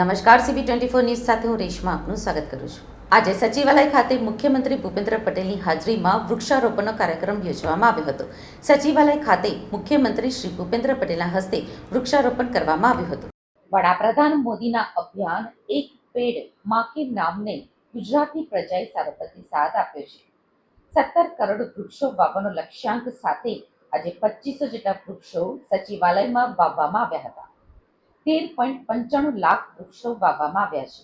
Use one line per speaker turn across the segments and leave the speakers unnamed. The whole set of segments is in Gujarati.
નમસ્કાર સીબી ટ્વેન્ટી ફોર ન્યૂઝ સાથે હું રેશમા આપનું સ્વાગત કરું છું. આજે સચિવાલય ખાતે મુખ્યમંત્રી ભૂપેન્દ્ર પટેલની હાજરીમાં વૃક્ષારોપણનો કાર્યક્રમ યોજવામાં આવ્યો હતો. સચિવાલય ખાતે મુખ્યમંત્રી શ્રી ભૂપેન્દ્ર પટેલના હસ્તે વૃક્ષારોપણ કરવામાં આવ્યું હતું. વડાપ્રધાન મોદીના અભિયાન એક પેડ માકે નામને ગુજરાતની પ્રજાએ સારો પ્રતિસાદ આપ્યો છે. સત્તર કરોડ વૃક્ષો વાવવાનો લક્ષ્યાંક સાથે આજે પચીસો જેટલા વૃક્ષો સચિવાલયમાં વાવવામાં આવ્યા હતા. તેર પોઈન્ટ પંચાણું લાખ વૃક્ષો વાવવામાં આવ્યા છે.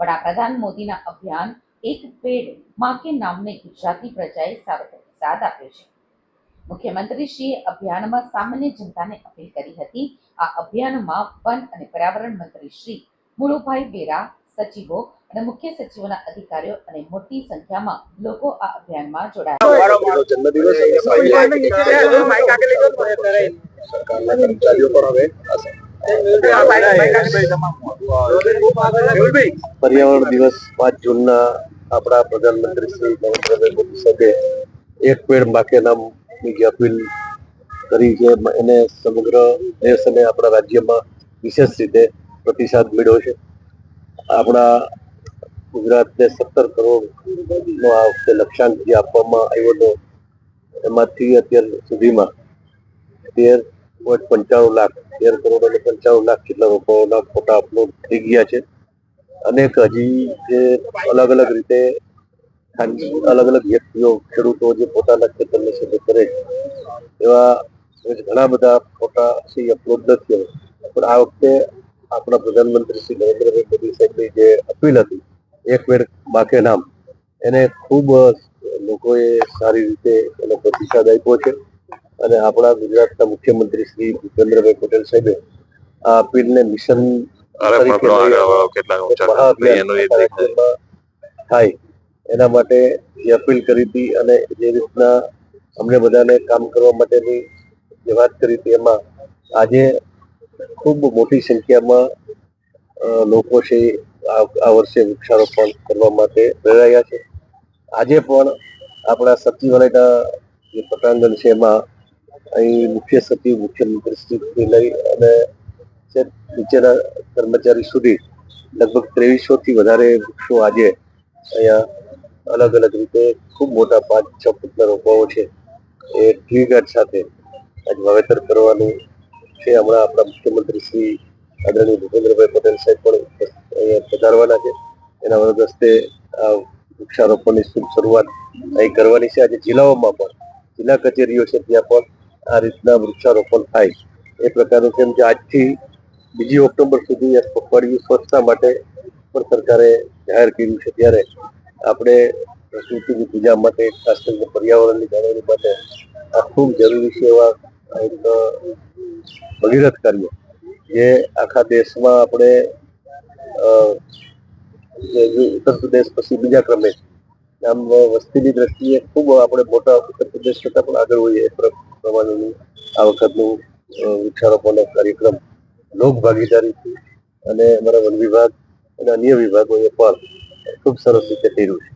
વડાપ્રધાન મોદીના અભિયાન એક પેડમાં કે નામને ગુજરાતી પ્રજાએ સારો પ્રતિસાદ આપ્યો છે. મુખ્યમંત્રીશ્રીએ અભિયાનમાં સામાન્ય જનતાને અપીલ કરી હતી. આ અભિયાનમાં વન અને પર્યાવરણ મંત્રી શ્રી મુળુભાઈ બેરા સચિવો અને મુખ્ય સચિવોના અધિકારીઓ અને મોટી સંખ્યામાં લોકો આ અભિયાનમાં જોડાયા.
સરકારના કર્મચારીઓ પણ હવે પર્યાવરણ દિવસ પાંચ જૂનના આપણા પ્રધાનમંત્રી શ્રી નરેન્દ્રભાઈ મોદી સાહેબે એક પેડ માકે નામની જે અપીલ કરી છે. એને સમગ્ર દેશ અને આપણા રાજ્યમાં વિશેષ રીતે પ્રતિસાદ મળ્યો છે. આપણા ગુજરાતને સત્તર કરોડ નો આ વખતે લક્ષ્યાંક જે આપવામાં આવ્યો હતો, એમાંથી અત્યાર સુધીમાં તેર પંચાણું લાખ, તેર કરોડ અને પંચાણું લાખ જેટલા લોકોના ફોટા અપલોડ થઈ ગયા છે. અનેક હજી જે અલગ અલગ રીતે ખાનગી અલગ અલગ વ્યક્તિઓ ખેડૂતો જે પોતાના ખેતરને સિદ્ધ કરે એવા ઘણા બધા ફોટા શ્રી અપલોડ નથી પણ આ વખતે આપણા પ્રધાનમંત્રી શ્રી નરેન્દ્રભાઈ મોદી સાહેબની જે અપીલ હતી, એક વેળ બાકે નામ, એને ખૂબ લોકોએ સારી રીતે એનો પ્રતિસાદ આપ્યો છે. અને આપણા ગુજરાતના મુખ્યમંત્રી શ્રી ભૂપેન્દ્રભાઈ પટેલ સાહેબે આ અપીલને મિશન થાય. એના માટે જે અપીલ કરી હતી અને જે રીતના અમને બધાને કામ કરવા માટેની જે વાત કરી હતી એમાં આજે ખૂબ મોટી સંખ્યામાં લોકો છે આ આ વર્ષે વૃક્ષારોપણ કરવા માટે પ્રેરાયા છે. આજે પણ આપણા સચિવાલયના જે પટાંગણ છે એમાં અહીં મુખ્ય સચિવ મુખ્યમંત્રી શ્રીથી લઈ અને નીચેના કર્મચારી સુધી લગભગ ત્રેવીસોથી વધારે વૃક્ષો આજે અહીંયા અલગ અલગ રીતે ખૂબ મોટા પાંચ, છ ફૂટના રોપાઓ છે. એ ટ્રી ગાર્ડ સાથે આજે વાવેતર કરવાનું છે. હમણાં આપણા મુખ્યમંત્રી શ્રી આદરણીય ભૂપેન્દ્રભાઈ પટેલ સાહેબ પણ અહીંયા પધારવાના છે. એના વરદ હસ્તે આ વૃક્ષારોપણની શુભ શરૂઆત અહીં કરવાની છે. આજે જિલ્લાઓમાં પણ, જિલ્લા કચેરીઓ છે ત્યાં પણ આ રીતના વૃક્ષારોપણ થાય. એ પ્રકારનું કેમ કે આજથી બીજી ઓક્ટોબર સુધી આ પખવાડિયું સ્વચ્છતા માટે પણ સરકારે જાહેર કર્યું છે. ત્યારે આપણે પ્રકૃતિની પૂજા માટે, ખાસ કરીને પર્યાવરણની જાળવણી માટે આ ખૂબ જરૂરી છે એવા એક ભગીરથ કાર્ય. જે આખા દેશમાં આપણે ઉત્તર પ્રદેશ પછી બીજા ક્રમે, આમ વસ્તીની દ્રષ્ટિએ ખૂબ આપણે મોટા ઉત્તર પ્રદેશ કરતાં પણ આગળ હોઈએ. પ્રમાણેનું આ વખતનું વૃક્ષારોપણનો કાર્યક્રમ લોક ભાગીદારીથી અને અમારા વન વિભાગ અને અન્ય વિભાગોએ પણ ખૂબ સરસ રીતે કર્યું છે.